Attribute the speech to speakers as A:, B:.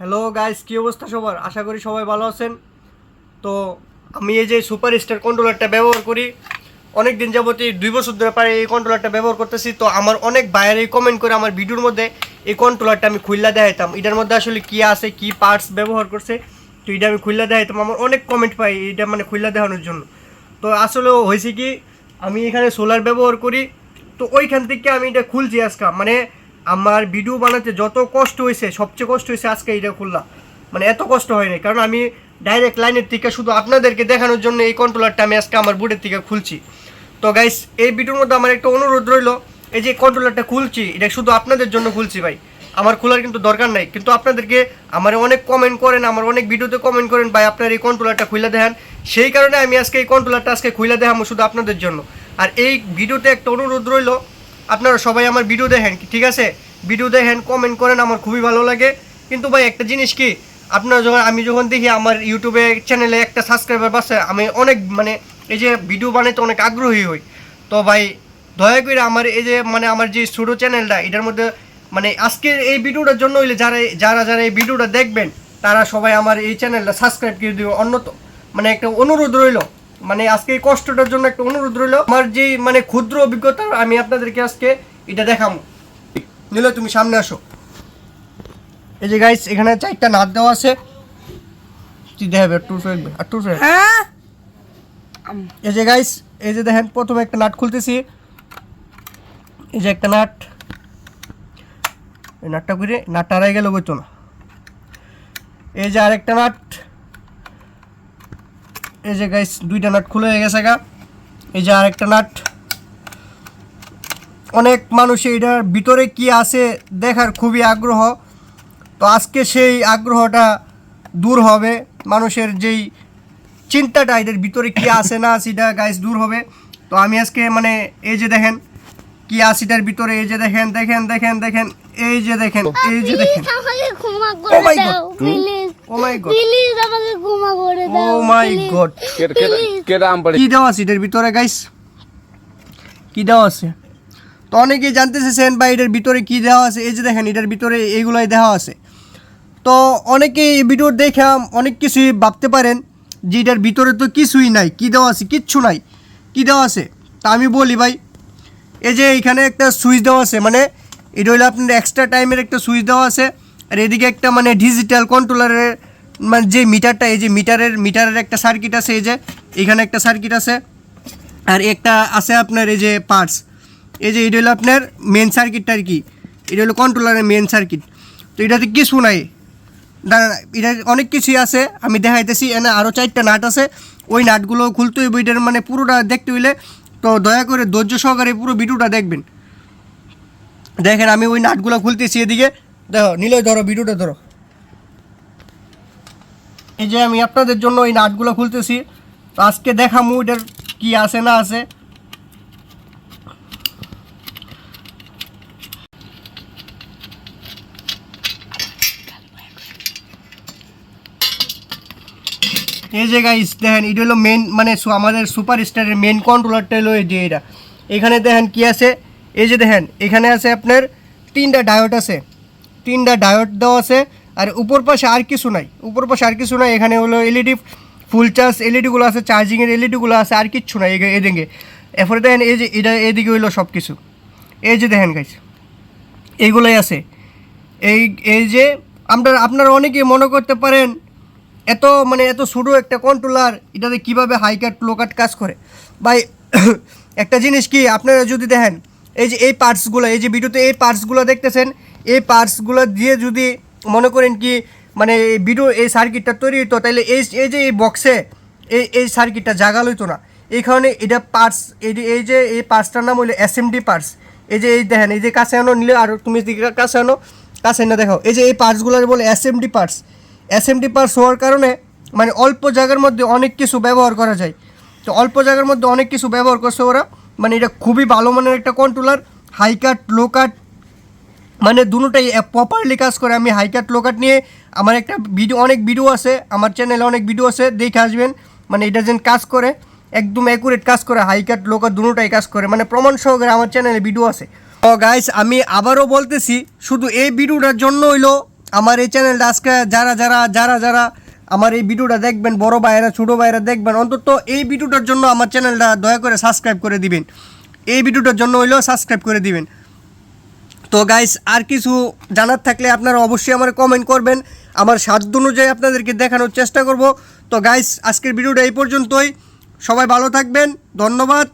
A: Hello guys কী অবস্থা সবার? আশা করি সবাই ভালো আছেন। তো আমি এই যে সুপার স্টার কন্ট্রোলারটা ব্যবহার করি অনেক দিন যাবতীয় দুই বছর ধরে প্রায় এই কন্ট্রোলারটা ব্যবহার করতেছি। তো আমার অনেক বাইরে কমেন্ট করে আমার ভিডিওর মধ্যে এই কন্ট্রোলারটা আমি খুললা দেখাইতাম। এটার মধ্যে আসলে কী আছে, কী পার্টস ব্যবহার করছে, তো এটা আমি খুললা দেখাইতাম। আমার অনেক কমেন্ট পাই এটা মানে খুললা দেখানোর জন্য। তো আসলে হয়েছে কি, আমি এখানে সোলার ব্যবহার করি, তো ওইখান থেকে আমি এটা খুলছি আজকে। মানে আমার ভিডিও বানাতে যত কষ্ট হয়েছে, সবচেয়ে কষ্ট হয়েছে আজকে এটা খুললা। মানে এত কষ্ট হয়নি, কারণ আমি ডাইরেক্ট লাইনের থেকে শুধু আপনাদেরকে দেখানোর জন্য এই কন্ট্রোলারটা আমি আজকে আমার বুটের থেকে খুলছি। তো গাইস এই ভিডিওর মধ্যে আমার একটা অনুরোধ রইল, এই যে কন্ট্রোলারটা খুলছি, এটা শুধু আপনাদের জন্য খুলছি ভাই। আমার খোলার কিন্তু দরকার নাই, কিন্তু আপনাদেরকে আমার অনেক কমেন্ট করেন, আমার অনেক ভিডিওতে কমেন্ট করেন, ভাই, আপনার এই কন্ট্রোলারটা খুলে দেখান। সেই কারণে আমি আজকে এই কন্ট্রোলারটা আজকে খুলে দেখাবো শুধু আপনাদের জন্য। আর এই ভিডিওতে একটা অনুরোধ রইল আপনারা সবাই আমার ভিডিও দেখেন ঠিক আছে? ভিডিও দেখেন কমেন্ট করেন, আমার খুবই ভালো লাগে। কিন্তু ভাই, একটা জিনিস কি, আপনারা যখন, আমি যখন দেখি আমার ইউটিউবে চ্যানেলে একটা সাবস্ক্রাইবার বাসে আমি অনেক মানে এই যে ভিডিও বানাইতে অনেক আগ্রহী হই। তো ভাই, দয়া করে আমার এই যে মানে আমার যে ছোটো চ্যানেলটা এটার মধ্যে মানে আজকের এই ভিডিওটার জন্য হইলে যারা যারা যারা এই ভিডিওটা দেখবেন, তারা সবাই আমার এই চ্যানেলটা সাবস্ক্রাইব করে দিবে অন্যত মানে একটা অনুরোধ রইল মানে আজকে এই কষ্টটার জন্য একটা অনুরোধ রইল। আমার যে মানে ক্ষুদ্র অভিজ্ঞতা আমি আপনাদেরকে আজকে এটা দেখাবো। নিলে তুমি সামনে আসো। এই যে গাইস এখানে চারটা নাট দেওয়া আছে। তুই দেখাবে একটু ফেলবে আর ফেলবে
B: হ্যাঁ?
A: এই যে গাইস এই যে দেখেন প্রথমে একটা নাট খুলতেছি। এই যে একটা নাট। এই নাটটা করে নাটটা হারাই গেল বইতো না। এই যে আরেকটা নাট। এই যে গাইস দুইটা নাট খুলে হয়ে গেছে গা। এই যে আরেকটা নাট অনেক মানুষ এইটার ভিতরে কি আছে দেখার খুবই আগ্রহ। তো আজকে সেই আগ্রহটা দূর হবে। মানুষের যেই চিন্তাটা এটার ভিতরে কি আছে না এটা গাইস দূর হবে। তো আমি আজকে মানে এই যে দেখেন কি আছে এটার ভিতরে এই যে দেখেন দেখেন দেখেন দেখেন এই যে দেখেন এই যে দেখেন।
C: প্লিজ আমাকে ক্ষমা
A: Oh. Oh my god
C: please আমাকে ক্ষমা করে
A: ও মাই
C: please.
A: গড
D: কেডা কেডা কেডা আম পাড়ি?
A: কি দেওয়া আছে এটার ভিতরে গাইস কি দেওয়া আছে? তো অনেকেই জানতে চেয়েছেন বা এটার ভিতরে কি দেওয়া আছে? এই যে দেখেন এটার ভিতরে এইগুলাই দেওয়া আছে। তো অনেকেই এই ভিডিও দেখে অনেক কিছুই ভাবতে পারেন যে এটার ভিতরে তো কিছুই নাই। কি দেওয়া আছে? কিচ্ছু নাই। কি দেওয়া আছে? তা আমি বলি ভাই এই যে এখানে একটা সুইচ দেওয়া আছে মানে এটা হলো আপনার এক্সট্রা টাইমের একটা সুইচ দেওয়া আছে। আর এদিকে একটা মানে ডিজিটাল কন্ট্রোলারের মানে যে মিটারটা, এই যে মিটারের মিটারের একটা সার্কিট আছে, এই যে এখানে একটা সার্কিট আছে। আর একটা আছে আপনার এই যে পার্টস এই যে এটা হলো আপনার মেন সার্কিটটা আর কি। এটা হলো কন্ট্রোলারের মেন সার্কিট তো এটাতে কিছু নাই। দাঁড়া এটা অনেক কিছুই আছে, আমি দেখাইতেছি। এনে আরও চারটা নাট আছে। ওই নাটগুলো খুলতে হইব, এটার মানে পুরোটা দেখতে হইলে তো দয়া করে ধৈর্য সহকারে পুরো ভিডিওটা দেখবেন। দেখেন, আমি ওই নাটগুলো খুলতেছি এদিকে। দেখো, নিলয়, ধরো, ভিডিওটা ধরো। এই যে আমি আপনাদের জন্য ওই নাটগুলো খুলতেছি। তো আজকে দেখামু এটার কি আছে না আছে। এই যে গাইস দেখেন, এটা হলো মেন মানে আমাদের সুপার স্টারের মেন কন্ট্রোলারটা হলো এই যে এটা। এখানে দেখেন কি আছে? এই যে দেখেন, এখানে আছে আপনার তিনটা ডায়োড আছে। তিনটা ডায়োড দেওয়া আছে, আর উপর পাশে আর কিছু নাই। উপর পাশে আর কিছু নাই, এখানে হলো এলইডি, ফুল চার্জ এলইডিগুলো আছে, চার্জিংয়ের এলইডিগুলো আছে, আর কিচ্ছু নাই এদিকে। এরপরে দেখেন, এই যে এটা এদিকে হইল সব কিছু এই যে দেখেন গাইস এইগুলোই আছে। এই এই যে আমরা আপনারা অনেকেই মনে করতে পারেন, এত মানে এত ছোটো একটা কন্ট্রোলার এটাতে কীভাবে হাই কাট লো কাট কাজ করে? ভাই, একটা জিনিস কি, আপনারা যদি দেখেন এই যে এই পার্টসগুলো, এই যে ভিডিওতে এই পার্টসগুলো দেখতেছেন, এই পার্টসগুলো দিয়ে যদি মনে করেন কি মানে ভিডিও, এই সার্কিটটা তৈরি হতো তাহলে এই এই যে এই বক্সে এই এই সার্কিটটা জাগাল হইতো না। এই কারণে এটা পার্টস এই যে এই যে, এই পার্টসটার নাম হলো এসএমডি পার্টস এই যে, এই দেখেন, এই যে কাছে আনো, নিলে আর তুমি কাছে আনো, কাছে না দেখাও এই যে এই পার্টসগুলো বলে এসএমডি পার্টস এসএমডি পার্টস হওয়ার কারণে মানে অল্প জায়গার মধ্যে অনেক কিছু ব্যবহার করা যায়। তো অল্প জায়গার মধ্যে অনেক কিছু ব্যবহার করছে ওরা। মানে এটা খুবই ভালো মানের একটা কন্ট্রোলার হাই কাট লো কাট মানে দুটোটাই প্রপারলি কাজ করে। আমি হাই কাট লো কাট নিয়ে আমার একটা ভিডিও অনেক ভিডিও আছে, আমার চ্যানেলে অনেক ভিডিও আছে, দেখে আসবেন। মানে এটা যেন কাজ করে, একদম অ্যাকুরেট কাজ করে হাই কাট লো কাট দুটোটাই কাজ করে। মানে প্রমাণ সহকারে আমার চ্যানেলে ভিডিও আছে। তো গাইস আমি আবারও বলতেছি, শুধু এই ভিডিওটার জন্য হইল আমার এই চ্যানেলটা আজকে যারা যারা যারা যারা আমার এই ভিডিওটা দেখবেন, বড় ভাইয়েরা, ছোটো ভাইয়েরা দেখবেন, অন্তত এই ভিডিওটার জন্য আমার চ্যানেলটা দয়া করে সাবস্ক্রাইব করে দিবেন। এই ভিডিওটার জন্য হইলেও সাবস্ক্রাইব করে দিবেন। তো গাইস আর কিছু জানার থাকলে আপনারা অবশ্যই আমার কমেন্ট করবেন। আমার সাধ্য অনুযায়ী আপনাদেরকে দেখানোর চেষ্টা করব। তো গাইস আজকের ভিডিওটা এই পর্যন্তই। সবাই ভালো থাকবেন। ধন্যবাদ।